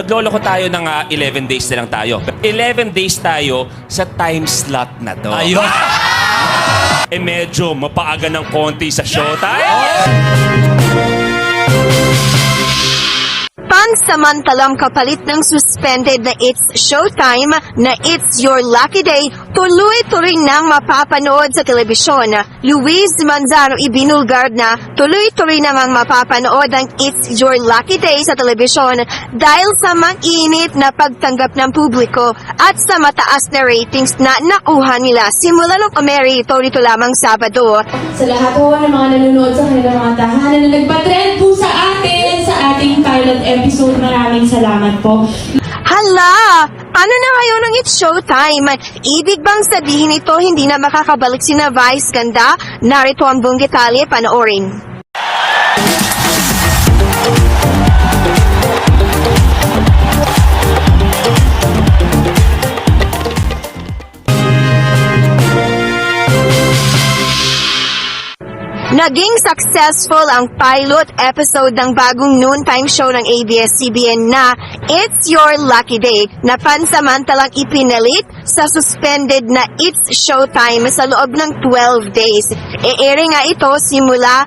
Nagloloko tayo ng ah, 11 days na lang tayo. 11 days tayo sa time slot na to. Ayun. Eh medyo mapaaga ng konti sa showtime. Pansamantalang kapalit ng suspended na It's Showtime na It's Your Lucky Day, tuloy-tuloy nang mapapanood sa telebisyon. Luis Manzano ibinulgard na tuloy-tuloy namang mapapanood ang It's Your Lucky Day sa telebisyon dahil sa mang-init na pagtanggap ng publiko at sa mataas na ratings na nakuha nila simula nung kameri ito nito lamang Sabado. sa lahat po ng mga nanonood sa kanilang mga tahanan na nagpa-trend po ating pilot episode. Maraming salamat po. Hala! Ano na ngayon ang It's Showtime? Ibig bang sabihin ito hindi na makakabalik si na Vice Ganda? Narito ang buong panoorin. Naging successful ang pilot episode ng bagong noontime show ng ABS-CBN na It's Your Lucky Day na pansamantalang ipinalit sa suspended na It's Showtime sa loob ng 12 days. E-ere nga ito simula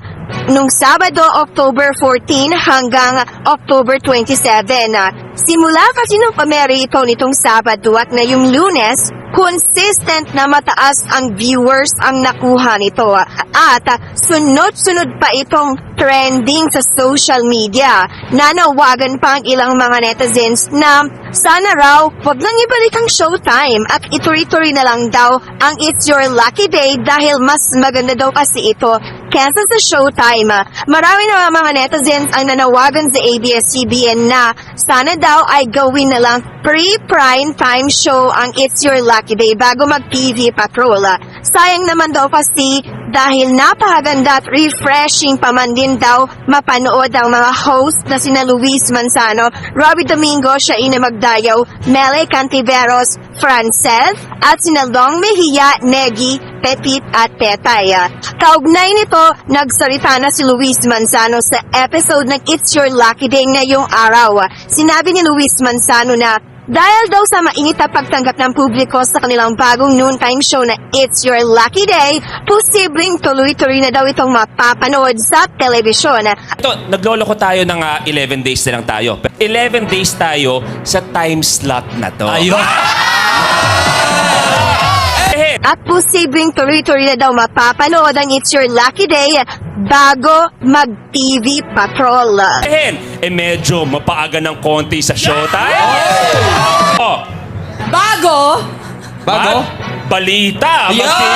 nung Sabado, October 14 hanggang October 27. Simula kasi nung pameri ito nitong Sabado at ngayong Lunes, consistent na mataas ang viewers ang nakuha nito. At sunod-sunod pa itong trending sa social media. Nanawagan pa ang ilang mga netizens na sana raw wag lang ibalik ang showtime at ituloy-tuloy na lang daw ang It's Your Lucky Day dahil mas maganda daw kasi ito kesa sa showtime. Marami na mga netizens ang nanawagan sa ABS-CBN na sana daw ay gawin na lang pre-prime time show ang It's Your Lucky Day bago mag-TV patrol. Sayang naman daw kasi dahil napakaganda at refreshing pa man din daw mapanood ang mga host na sina Luis Manzano, Robbie Domingo, Shaina Magdayaw, Mele Cantiveros, Francel, at sina Long Mejia, Negi, Pepit at Petay. Kaugnay nito, nagsalita na si Luis Manzano sa episode ng It's Your Lucky Day ngayong araw. Sinabi ni Luis Manzano na dahil daw sa mainit na pagtanggap ng publiko sa kanilang bagong noontime show na It's Your Lucky Day, posibleng tuloy-tuloy na daw itong mapapanood sa telebisyon. Ito, nagloloko tayo ng ah, 11 days na lang tayo. 11 days tayo sa time slot na to. Ayun. At posibleng tuloy-tuloy na daw mapapanood ang It's Your Lucky Day bago mag-TV patrol. eh, eh medyo mapaaga ng konti sa showtime. Oh, Bago? Bago? Balita. Yeah! Magti-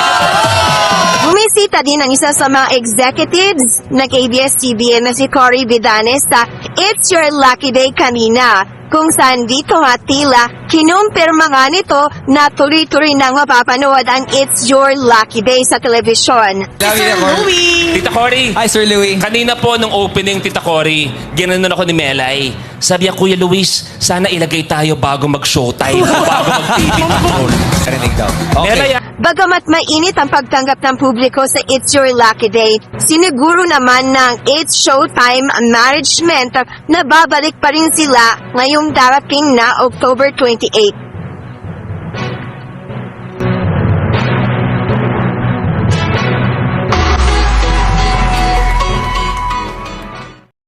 Bumisita din ang isa sa mga executives ng ABS-CBN na si Cory Vidanes sa It's Your Lucky Day kanina kung saan dito nga tila kinumpirma nga nito na tuloy-tuloy nang mapapanood ang It's Your Lucky Day sa telebisyon. Sir Louie! Tita Cory, Hi, Sir Louie. kanina po nung opening, Tita Cory, ginanon ako ni Melay. Sabi niya, Kuya Luis, sana ilagay tayo bago mag-showtime, bago mag-TV patrol. Narinig daw. Melay, Okay. ah, Bagamat mainit ang pagtanggap ng publiko sa It's Your Lucky Day, siniguro naman ng It's Showtime Management na babalik pa rin sila ngayong darating na October 28.